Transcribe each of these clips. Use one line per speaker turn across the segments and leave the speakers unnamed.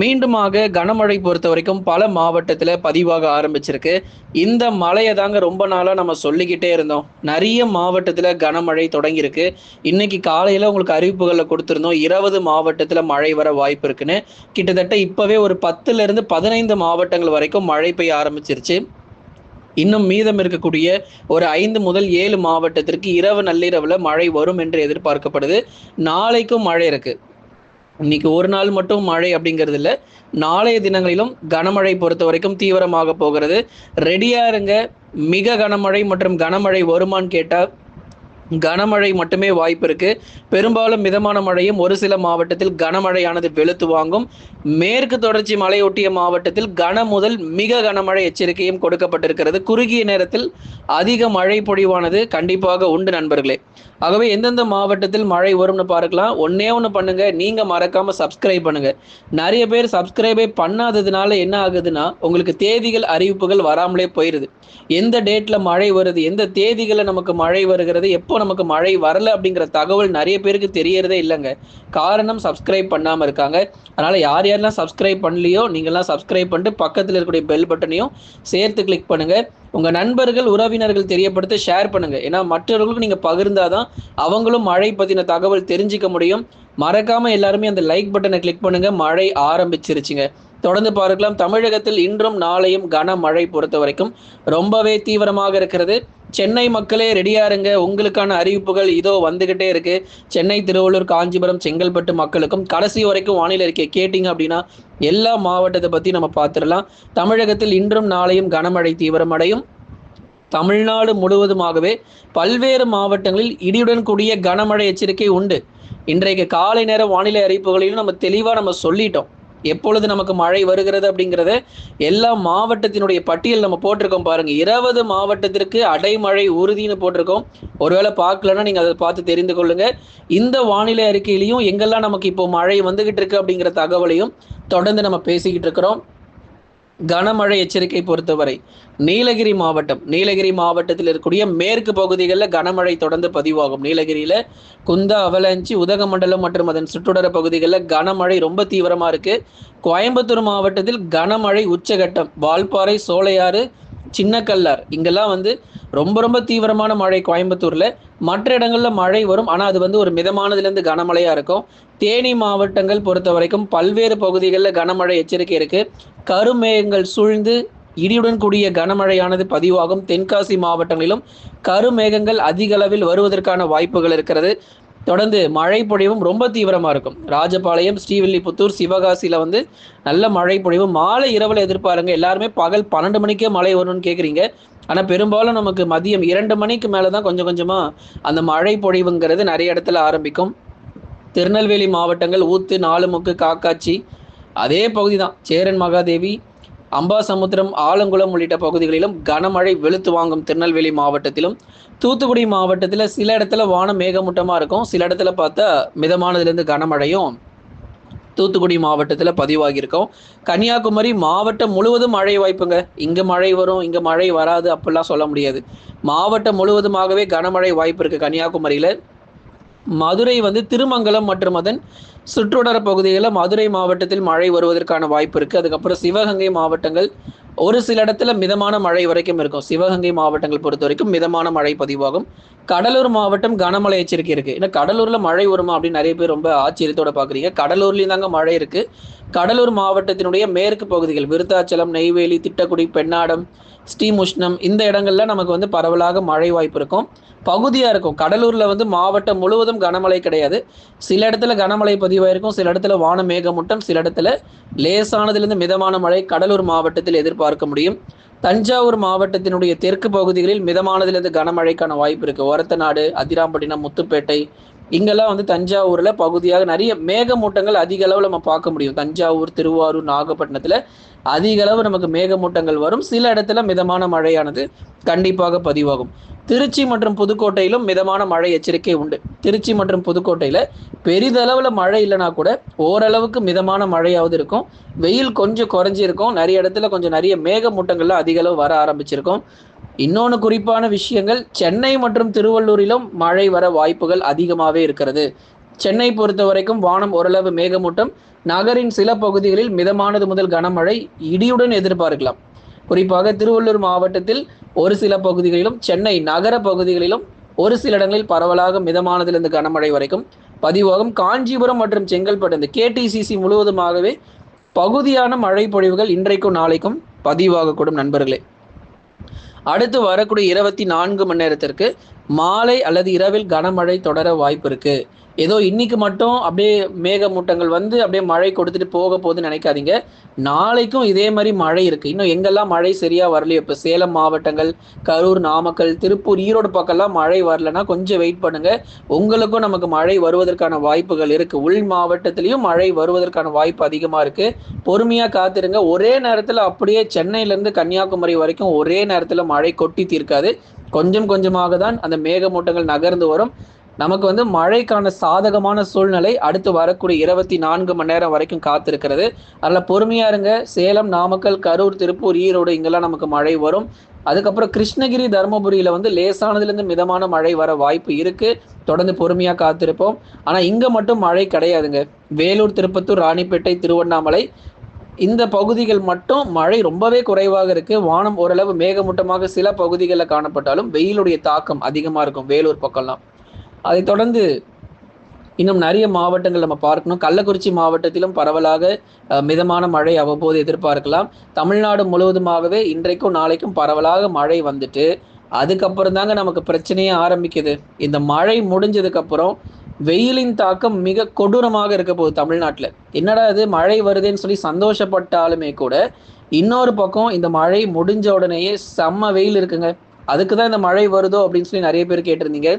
மீண்டுமாக கனமழை பொறுத்த வரைக்கும் பல மாவட்டத்தில் பதிவாக ஆரம்பிச்சிருக்கு. இந்த மழையை தாங்க ரொம்ப நாளாக நம்ம சொல்லிக்கிட்டே இருந்தோம். நிறைய மாவட்டத்தில் கனமழை தொடங்கியிருக்கு. இன்னைக்கு காலையில் உங்களுக்கு அறிவிப்புகளில் கொடுத்துருந்தோம். இருபது மாவட்டத்தில் மழை வர வாய்ப்பு இருக்குன்னு. கிட்டத்தட்ட இப்போவே ஒரு பத்துலேருந்து பதினைந்து மாவட்டங்கள் வரைக்கும் மழை பெய்ய ஆரம்பிச்சிருச்சு. இன்னும் மீதம் இருக்கக்கூடிய ஒரு ஐந்து முதல் ஏழு மாவட்டத்திற்கு இரவு நள்ளிரவில் மழை வரும் என்று எதிர்பார்க்கப்படுது. நாளைக்கும் மழை இருக்குது இன்னைக்கு ஒரு நாள் மட்டும் மழை அப்படிங்கிறது இல்லை. நாளைய தினங்களிலும் கனமழை பொறுத்த வரைக்கும் தீவிரமாக போகிறது. ரெடியா இருங்க. மிக கனமழை மற்றும் கனமழை வருமான்னு கேட்டா கனமழை மட்டுமே வாய்ப்பு இருக்கு. பெரும்பாலும் மிதமான மழையும் ஒரு சில மாவட்டத்தில் கனமழையானது வெளுத்து வாங்கும். மேற்கு தொடர்ச்சி மலையொட்டிய மாவட்டத்தில் கன முதல் மிக கனமழை எச்சரிக்கையும் கொடுக்கப்பட்டிருக்கிறது. குறுகிய நேரத்தில் அதிக மழை பொழிவானது கண்டிப்பாக உண்டு நண்பர்களே. ஆகவே எந்தெந்த மாவட்டத்தில் மழை வரும்னு பார்க்கலாம். ஒன்னே ஒன்று பண்ணுங்க. நீங்க மறக்காம சப்ஸ்கிரைப் பண்ணுங்க. நிறைய பேர் சப்ஸ்கிரைபே பண்ணாததுனால என்ன ஆகுதுன்னா உங்களுக்கு தேதிகள் அறிவிப்புகள் வராமலே போயிருது. எந்த டேட்ல மழை வருது எந்த தேதிகளில் நமக்கு மழை வருகிறது எப்போ நமக்கு மழை வரல அப்படிங்கிற தகவல் நிறைய பேருக்கு தெரியறதே இல்லைங்க. காரணம் சப்ஸ்கிரைப் பண்ணாமல் இருக்காங்க. அதனால யார் யாரெல்லாம் சப்ஸ்கிரைப் பண்ணலையோ நீங்கள்லாம் சப்ஸ்கிரைப் பண்ணிட்டு பக்கத்தில் இருக்கக்கூடிய பெல் பட்டனையும் சேர்த்து கிளிக் பண்ணுங்க. உங்க நண்பர்கள் உறவினர்கள் தெரியப்படுத்த ஷேர் பண்ணுங்க. ஏன்னா மற்றவர்களுக்கு நீங்க பகிர்ந்தாதான் அவங்களும் மழை பத்தின தகவல் தெரிஞ்சுக்க முடியும். மறக்காம எல்லாருமே அந்த லைக் பட்டனை கிளிக் பண்ணுங்க. மழை ஆரம்பிச்சிருச்சுங்க. தொடர்ந்து பார்க்கலாம். தமிழகத்தில் இன்றும் நாளையும் கனமழை பொறுத்த வரைக்கும் ரொம்பவே தீவிரமாக இருக்கிறது. சென்னை மக்களே ரெடியா இருங்க உங்களுக்கான அறிவிப்புகள் இதோ வந்துகிட்டே இருக்கு. சென்னை திருவள்ளூர் காஞ்சிபுரம் செங்கல்பட்டு மக்களுக்கும் கடைசி வரைக்கும் வானிலை அறிக்கை கேட்டிங்க அப்படின்னா எல்லா மாவட்டத்தை பத்தி நம்ம பார்த்துடலாம். தமிழகத்தில் இன்றும் நாளையும் கனமழை தீவிரமடையும். தமிழ்நாடு முழுவதுமாகவே பல்வேறு மாவட்டங்களில் இடியுடன் கூடிய கனமழை எச்சரிக்கை உண்டு. இன்றைக்கு காலை நேர வானிலை அறிவிப்புகளிலும் நம்ம தெளிவாக நம்ம சொல்லிட்டோம். எப்பொழுது நமக்கு மழை வருகிறது அப்படிங்கிறத எல்லா மாவட்டத்தினுடைய பட்டியல் நம்ம போட்டிருக்கோம் பாருங்க. இருபது மாவட்டத்திற்கு அடைமழை உறுதின்னு போட்டிருக்கோம். ஒருவேளை பார்க்கலன்னா நீங்க அதை பார்த்து தெரிந்து கொள்ளுங்க. இந்த வானிலை அறிக்கையிலையும் எங்கெல்லாம் நமக்கு இப்போ மழை வந்துகிட்டு இருக்கு அப்படிங்கிற தகவலையும் தொடர்ந்து நம்ம பேசிக்கிட்டு இருக்கிறோம். கனமழை எச்சரிக்கை பொறுத்தவரை நீலகிரி மாவட்டம் நீலகிரி மாவட்டத்தில் இருக்கக்கூடிய மேற்கு பகுதிகளில் கனமழை தொடர்ந்து பதிவாகும். நீலகிரியில் குந்தா அவலஞ்சி உதகமண்டலம் மற்றும் அதன் சுற்றுடர பகுதிகளில் கனமழை ரொம்ப தீவிரமாக இருக்குது கோயம்புத்தூர் மாவட்டத்தில் கனமழை உச்சகட்டம். வால்பாறை சோலையாறு சின்னக்கல்லார் இங்கெல்லாம் வந்து ரொம்ப ரொம்ப தீவிரமான மழை கோயம்புத்தூர்ல. மற்ற இடங்கள்ல மழை வரும். ஆனா அது வந்து ஒரு மிதமானதுலேருந்து கனமழையா இருக்கும். தேனி மாவட்டங்கள் பொறுத்த வரைக்கும் பல்வேறு பகுதிகளில் கனமழை எச்சரிக்கை இருக்கு. கருமேகங்கள் சூழ்ந்து இடியுடன் கூடிய கனமழையானது பதிவாகும். தென்காசி மாவட்டங்களிலும் கருமேகங்கள் அதிக அளவில் வருவதற்கான வாய்ப்புகள் இருக்கிறது. தொடர்ந்து மழை பொழிவும் ரொம்ப தீவிரமா இருக்கும். ராஜபாளையம் ஸ்ரீவில்லிபுத்தூர் சிவகாசியில வந்து நல்ல மழை பொழிவு மாலை இரவுல எதிர்பாருங்க. எல்லாருமே பகல் பன்னெண்டு மணிக்கே மழை வரும்னு கேக்குறீங்க. ஆனா பெரும்பாலும் நமக்கு மதியம் இரண்டு மணிக்கு மேலதான் கொஞ்சம் கொஞ்சமா அந்த மழை பொழிவுங்கிறது நிறைய இடத்துல ஆரம்பிக்கும். திருநெல்வேலி மாவட்டங்கள் ஊத்து நாலுமுக்கு காக்காட்சி அதே பகுதி தான் சேரன் மகாதேவி அம்பாசமுத்திரம் ஆலங்குளம் உள்ளிட்ட பகுதிகளிலும் கனமழை வெளுத்து வாங்கும் திருநெல்வேலி மாவட்டத்திலும். தூத்துக்குடி மாவட்டத்தில் சில இடத்துல வானம் மேகமூட்டமாக இருக்கும். சில இடத்துல பார்த்தா மிதமானதுலேருந்து கனமழையும் தூத்துக்குடி மாவட்டத்தில் பதிவாகியிருக்கோம். கன்னியாகுமரி மாவட்டம் முழுவதும் மழை வாய்ப்புங்க. இங்கே மழை வரும் இங்கே மழை வராது அப்படிலாம் சொல்ல முடியாது. மாவட்டம் முழுவதுமாகவே கனமழை வாய்ப்பு இருக்குது கன்னியாகுமரியில். மதுரை வந்து திருமங்கலம் மற்றும் அதன் சுற்றுவட்டார பகுதிகளில் மதுரை மாவட்டத்தில் மழை வருவதற்கான வாய்ப்பு இருக்குது அதுக்கப்புறம் சிவகங்கை மாவட்டங்கள் ஒரு சில இடத்துல மிதமான மழை வரைக்கும் இருக்கும். சிவகங்கை மாவட்டங்கள் பொறுத்த வரைக்கும் மிதமான மழை பதிவாகும். கடலூர் மாவட்டம் கனமழை எச்சரிக்கை இருக்குது ஏன்னா கடலூரில் மழை வருமா அப்படின்னு நிறைய பேர் ரொம்ப ஆச்சரியத்தோட பார்க்குறீங்க கடலூர்லேயும் தாங்க மழை இருக்குது கடலூர் மாவட்டத்தினுடைய மேற்கு பகுதிகள் விருத்தாச்சலம் நெய்வேலி திட்டக்குடி பெண்ணாடம் ஸ்ரீமுஷ்ணம் இந்த இடங்கள்ல நமக்கு வந்து பரவலாக மழை வாய்ப்பு இருக்கும். பகுதியாக இருக்கும். கடலூரில் வந்து மாவட்டம் முழுவதும் கனமழை கிடையாது. சில இடத்துல கனமழை பதிவாயிருக்கும். சில இடத்துல வான மேகமூட்டம் சில இடத்துல லேசானதுலேருந்து மிதமான மழை கடலூர் மாவட்டத்தில் எதிர்பார்க்க முடியும். தஞ்சாவூர் மாவட்டத்தினுடைய தெற்கு பகுதிகளில் மிதமானதிலிருந்து கனமழைக்கான வாய்ப்பு இருக்குது ஒரத்தநாடு அதிராம்பட்டினம் முத்துப்பேட்டை இங்கெல்லாம் வந்து தஞ்சாவூர்ல பகுதியாக நிறைய மேகமூட்டங்கள் அதிக அளவில் நம்ம பார்க்க முடியும். தஞ்சாவூர் திருவாரூர் நாகப்பட்டினத்துல அதிக அளவு நமக்கு மேகமூட்டங்கள் வரும். சில இடத்துல மிதமான மழையானது கண்டிப்பாக பதிவாகும். திருச்சி மற்றும் புதுக்கோட்டையிலும் மிதமான மழை எச்சரிக்கை உண்டு. திருச்சி மற்றும் புதுக்கோட்டையில பெரிதளவுல மழை இல்லைனா கூட ஓரளவுக்கு மிதமான மழையாவது இருக்கும். வெயில் கொஞ்சம் குறைஞ்சிருக்கும். நிறைய இடத்துல கொஞ்சம் நிறைய மேகமூட்டங்கள்லாம் அதிக அளவு வர ஆரம்பிச்சிருக்கும். இன்னொன்று குறிப்பான விஷயங்கள் சென்னை மற்றும் திருவள்ளூரிலும் மழை வர வாய்ப்புகள் அதிகமாகவே இருக்கிறது. சென்னை பொறுத்த வரைக்கும் வானம் ஓரளவு மேகமூட்டம் நகரின் சில பகுதிகளில் மிதமானது முதல் கனமழை இடியுடன் எதிர்பார்க்கலாம். குறிப்பாக திருவள்ளூர் மாவட்டத்தில் ஒரு சில பகுதிகளிலும் சென்னை நகர பகுதிகளிலும் ஒரு சில இடங்களில் பரவலாக மிதமானதிலிருந்து கனமழை வரைக்கும். பதிவாகும் காஞ்சிபுரம் மற்றும் செங்கல்பட்டு இந்த கேடிசிசி முழுவதுமாகவே பகுதியான மழை பொழிவுகள் இன்றைக்கும் நாளைக்கும் பதிவாகக்கூடும் நண்பர்களே. அடுத்து வரக்கூடிய இருபத்தி நான்கு மணி நேரத்திற்கு மாலை அல்லது இரவில் கனமழை தொடர வாய்ப்பு இருக்குது ஏதோ இன்னைக்கு மட்டும் அப்படியே மேகமூட்டங்கள் வந்து அப்படியே மழை கொடுத்துட்டு போக போகுதுன்னு நினைக்காதீங்க. நாளைக்கும் இதே மாதிரி மழை இருக்கு. இன்னும் எங்கெல்லாம் மழை சரியா வரலையோ? இப்போ சேலம் மாவட்டங்கள் கரூர் நாமக்கல் திருப்பூர் ஈரோடு பக்கம்லாம் மழை வரலன்னா கொஞ்சம் வெயிட் பண்ணுங்க. உங்களுக்கும் நமக்கு மழை வருவதற்கான வாய்ப்புகள் இருக்கு. உள் மாவட்டத்திலையும் மழை வருவதற்கான வாய்ப்பு அதிகமா இருக்கு. பொறுமையா காத்திருங்க. ஒரே நேரத்தில் அப்படியே சென்னையில இருந்து கன்னியாகுமரி வரைக்கும் ஒரே நேரத்தில் மழை கொட்டி தீர்க்காது. கொஞ்சம் கொஞ்சமாக தான் அந்த மேகமூட்டங்கள் நகர்ந்து வரும். நமக்கு வந்து மழைக்கான சாதகமான சூழ்நிலை அடுத்து வரக்கூடிய இருபத்தி நான்கு மணி நேரம் வரைக்கும் காத்திருக்கிறது. அதில் பொறுமையா இருங்க. சேலம் நாமக்கல் கரூர் திருப்பூர் ஈரோடு இங்கெல்லாம் நமக்கு மழை வரும். அதுக்கப்புறம் கிருஷ்ணகிரி தருமபுரியில வந்து லேசானதுலேருந்து மிதமான மழை வர வாய்ப்பு இருக்கு. தொடர்ந்து பொறுமையா காத்திருப்போம். ஆனா இங்க மட்டும் மழை கிடையாதுங்க. வேலூர் திருப்பத்தூர் ராணிப்பேட்டை திருவண்ணாமலை இந்த பகுதிகள் மட்டும் மழை ரொம்பவே குறைவாக இருக்கு. வானம் ஓரளவு மேகமூட்டமாக சில பகுதிகளில் காணப்பட்டாலும் வெயிலுடைய தாக்கம் அதிகமா இருக்கும். வேலூர் பக்கம்லாம். அதைத் தொடர்ந்து இன்னும் நிறைய மாவட்டங்கள் நம்ம பார்க்கணும். கள்ளக்குறிச்சி மாவட்டத்திலும் பரவலாக மிதமான மழை அவ்வப்போது எதிர்பார்க்கலாம். தமிழ்நாடு முழுவதுமாகவே இன்றைக்கும் நாளைக்கும் பரவலாக மழை வந்துட்டு அதுக்கப்புறம் தாங்க நமக்கு பிரச்சனையே ஆரம்பிக்குது. இந்த மழை முடிஞ்சதுக்கப்புறம் வெயிலின் தாக்கம் மிக கொடூரமாக இருக்க போகுது தமிழ்நாட்டில். என்னடா இது மழை வருதுன்னு சொல்லி சந்தோஷப்பட்டாலுமே கூட இன்னொரு பக்கம் இந்த மழை முடிஞ்ச உடனேயே செம்ம வெயில் இருக்குங்க. அதுக்கு தான் இந்த மழை வருதோ அப்படின்னு சொல்லி நிறைய பேர் கேட்டிருந்தீங்க.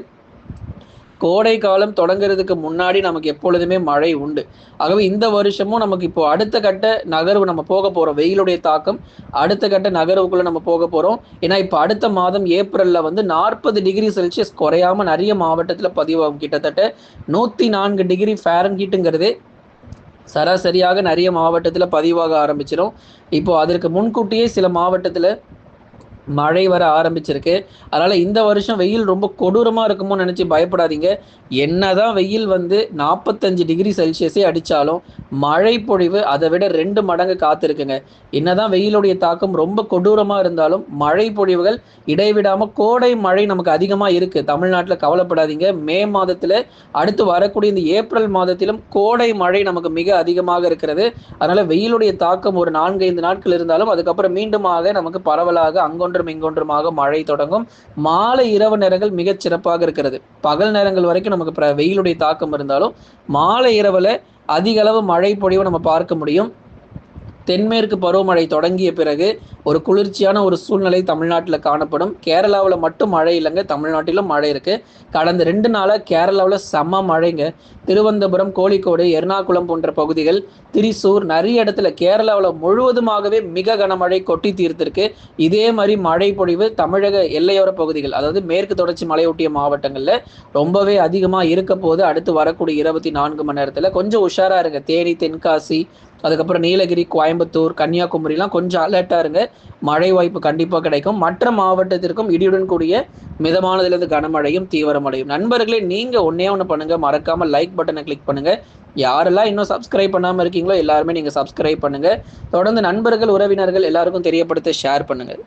கோடை காலம் தொடங்குறதுக்கு முன்னாடி நமக்கு எப்பொழுதுமே மழை உண்டு. ஆகவே இந்த வருஷமும் நமக்கு இப்போ அடுத்த கட்ட நகர்வு நம்ம போக போறோம். வெயிலுடைய தாக்கம் அடுத்த கட்ட நகர்வுக்குள்ள நம்ம போக போறோம். ஏன்னா இப்போ அடுத்த மாதம் ஏப்ரல்ல வந்து நாற்பது டிகிரி செல்சியஸ் குறையாம நிறைய மாவட்டத்தில் பதிவாகும். கிட்டத்தட்ட நூத்தி நான்கு டிகிரி ஃபேரன்ஹீட்டுங்கிறதே சராசரியாக நிறைய மாவட்டத்தில் பதிவாக ஆரம்பிச்சிடும் இப்போ அதற்கு முன்கூட்டியே சில மாவட்டத்தில் மழை வர ஆரம்பிச்சிருக்கு. அதனால இந்த வருஷம் வெயில் ரொம்ப கொடூரமா இருக்குமோ நினைச்சு பயப்படாதீங்க. என்னதான் வெயில் வந்து நாற்பத்தஞ்சு டிகிரி செல்சியஸே அடிச்சாலும் மழை பொழிவு அதை விட ரெண்டு மடங்கு காத்திருக்குங்க. என்னதான் வெயிலுடைய தாக்கம் ரொம்ப கொடூரமா இருந்தாலும் மழை பொழிவுகள் இடைவிடாம கோடை மழை நமக்கு அதிகமா இருக்கு. தமிழ்நாட்டில் கவலைப்படாதீங்க. மே மாதத்துல அடுத்து வரக்கூடிய இந்த ஏப்ரல் மாதத்திலும் கோடை மழை நமக்கு மிக அதிகமாக இருக்கிறது. அதனால வெயிலுடைய தாக்கம் ஒரு நான்கு ஐந்து நாட்கள் இருந்தாலும் அதுக்கப்புறம் மீண்டுமாக நமக்கு பரவலாக அங்கொன்று இங்கொன்றும் இங்கொன்றுமாக மழை தொடங்கும். மாலை இரவு நேரங்கள் மிகச் சிறப்பாக இருக்கிறது. பகல் நேரங்கள் வரைக்கும் நமக்கு வெயிலுடைய தாக்கம் இருந்தாலும் மாலை இரவுல அதிக அளவு மழை பொழிவை நம்ம பார்க்க முடியும். தென்மேற்கு பருவமழை தொடங்கிய பிறகு ஒரு குளிர்ச்சியான ஒரு சூழ்நிலை தமிழ்நாட்டில் காணப்படும். கேரளாவில் மட்டும் மழை இல்லைங்க தமிழ்நாட்டிலும் மழை இருக்குது கடந்த ரெண்டு நாளாக கேரளாவில் செம்ம மழைங்க. திருவனந்தபுரம் கோழிக்கோடு எர்ணாகுளம் போன்ற பகுதிகள் திரிசூர் நிறைய இடத்துல கேரளாவில் முழுவதுமாகவே மிக கனமழை கொட்டி தீர்த்திருக்கு. இதே மாதிரி மழை பொழிவு தமிழக எல்லையோர பகுதிகள் அதாவது மேற்கு தொடர்ச்சி மலையொட்டிய மாவட்டங்களில் ரொம்பவே அதிகமாக இருக்க போது அடுத்து வரக்கூடிய இருபத்தி நான்கு மணி நேரத்தில் கொஞ்சம் உஷாராக இருங்க. தேனி தென்காசி அதுக்கப்புறம் நீலகிரி கோயம்புத்தூர் கன்னியாகுமரிலாம் கொஞ்சம் அலர்ட்டாக இருங்க. மழை வாய்ப்பு கண்டிப்பாக கிடைக்கும். மற்ற மாவட்டத்திற்கும் இடியுடன் கூடிய மிதமானதிலிருந்து கனமழையும் தீவிரமடையும் நண்பர்களே நீங்கள் ஒன்றே ஒன்று பண்ணுங்கள் மறக்காமல் லைக் பட்டனை கிளிக் பண்ணுங்கள் யாரெல்லாம் இன்னும் சப்ஸ்கிரைப் பண்ணாமல் இருக்கீங்களோ எல்லாருமே நீங்கள் சப்ஸ்கிரைப் பண்ணுங்கள் தொடர்ந்து நண்பர்கள் உறவினர்கள் எல்லாருக்கும் தெரியப்படுத்த ஷேர் பண்ணுங்கள்